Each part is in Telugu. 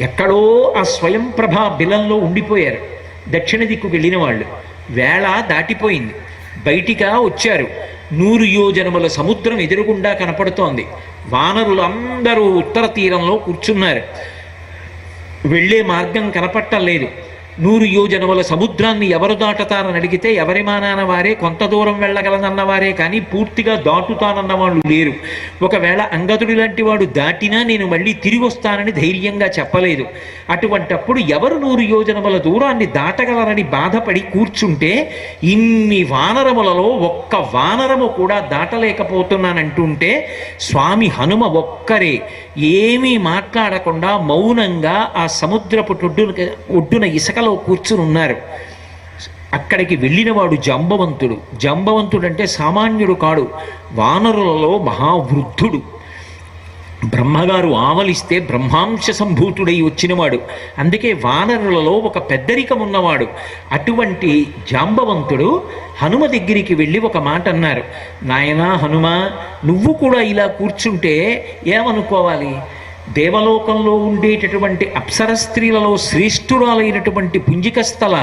ఎక్కడో ఆ స్వయం ప్రభా బిలంలో ఉండిపోయారు. దక్షిణ దిక్కు వెళ్ళిన వాళ్ళు. వేళ దాటిపోయింది. బయటికా వచ్చారు. నూరు యోజనముల సముద్రం ఎదురుగుండా కనపడుతోంది. వానరులు అందరూ ఉత్తర తీరంలో కూర్చున్నారు. వెళ్ళే మార్గం కనపట్టలేదు. నూరు యోజనముల సముద్రాన్ని ఎవరు దాటతారని అడిగితే ఎవరి మానాన వారే కొంత దూరం వెళ్ళగలనన్న వారే కానీ పూర్తిగా దాటుతానన్న వాళ్ళు లేరు. ఒకవేళ అంగదుడి లాంటి వాడు దాటినా నేను మళ్ళీ తిరిగి వస్తానని ధైర్యంగా చెప్పలేదు. అటువంటప్పుడు ఎవరు నూరు యోజనముల దూరాన్ని దాటగలరని బాధపడి కూర్చుంటే ఇన్ని వానరములలో ఒక్క వానరము కూడా దాటలేకపోతున్నానంటుంటే స్వామి హనుమ ఒక్కరే ఏమీ మాట్లాడకుండా మౌనంగా ఆ సముద్రపు ఒడ్డున ఒడ్డున ఇసుకలో కూర్చుని ఉన్నారు. అక్కడికి వెళ్ళినవాడు జంబవంతుడు. జంబవంతుడు అంటే సామాన్యుడు కాడు వానరులలో మహావృద్ధుడు. బ్రహ్మగారు ఆవలిస్తే బ్రహ్మాంశ సంభూతుడై వచ్చినవాడు. అందుకే వానరులలో ఒక పెద్దరికం ఉన్నవాడు. అటువంటి జాంబవంతుడు హనుమ దగ్గరికి వెళ్ళి ఒక మాట అన్నారు. నాయనా హనుమ నువ్వు కూడా ఇలా కూర్చుంటే ఏమనుకోవాలి? దేవలోకంలో ఉండేటటువంటి అప్సర స్త్రీలలో శ్రేష్ఠురాలైనటువంటి పుంజికస్థల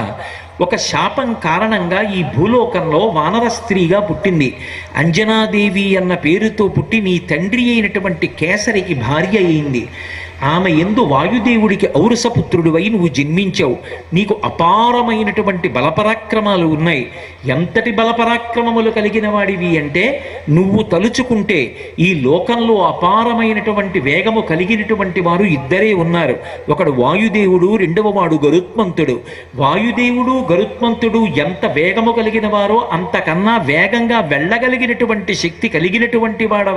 ఒక శాపం కారణంగా ఈ భూలోకంలో వానర స్త్రీగా పుట్టింది. అంజనాదేవి అన్న పేరుతో పుట్టి నీ తండ్రి అయినటువంటి కేసరికి భార్య అయింది. ఆమె ఎందు వాయుదేవుడికి ఔరసపుత్రుడివై నువ్వు జన్మించావు. నీకు అపారమైనటువంటి బలపరాక్రమాలు ఉన్నాయి. ఎంతటి బలపరాక్రమములు కలిగిన వాడివి అంటే నువ్వు తలుచుకుంటే ఈ లోకంలో అపారమైనటువంటి వేగము కలిగినటువంటి వారు ఇద్దరే ఉన్నారు. ఒకడు వాయుదేవుడు రెండవ వాడు గరుత్మంతుడు. వాయుదేవుడు గరుత్మంతుడు ఎంత వేగము కలిగిన వారో అంతకన్నా వేగంగా వెళ్ళగలిగినటువంటి శక్తి కలిగినటువంటి వాడవై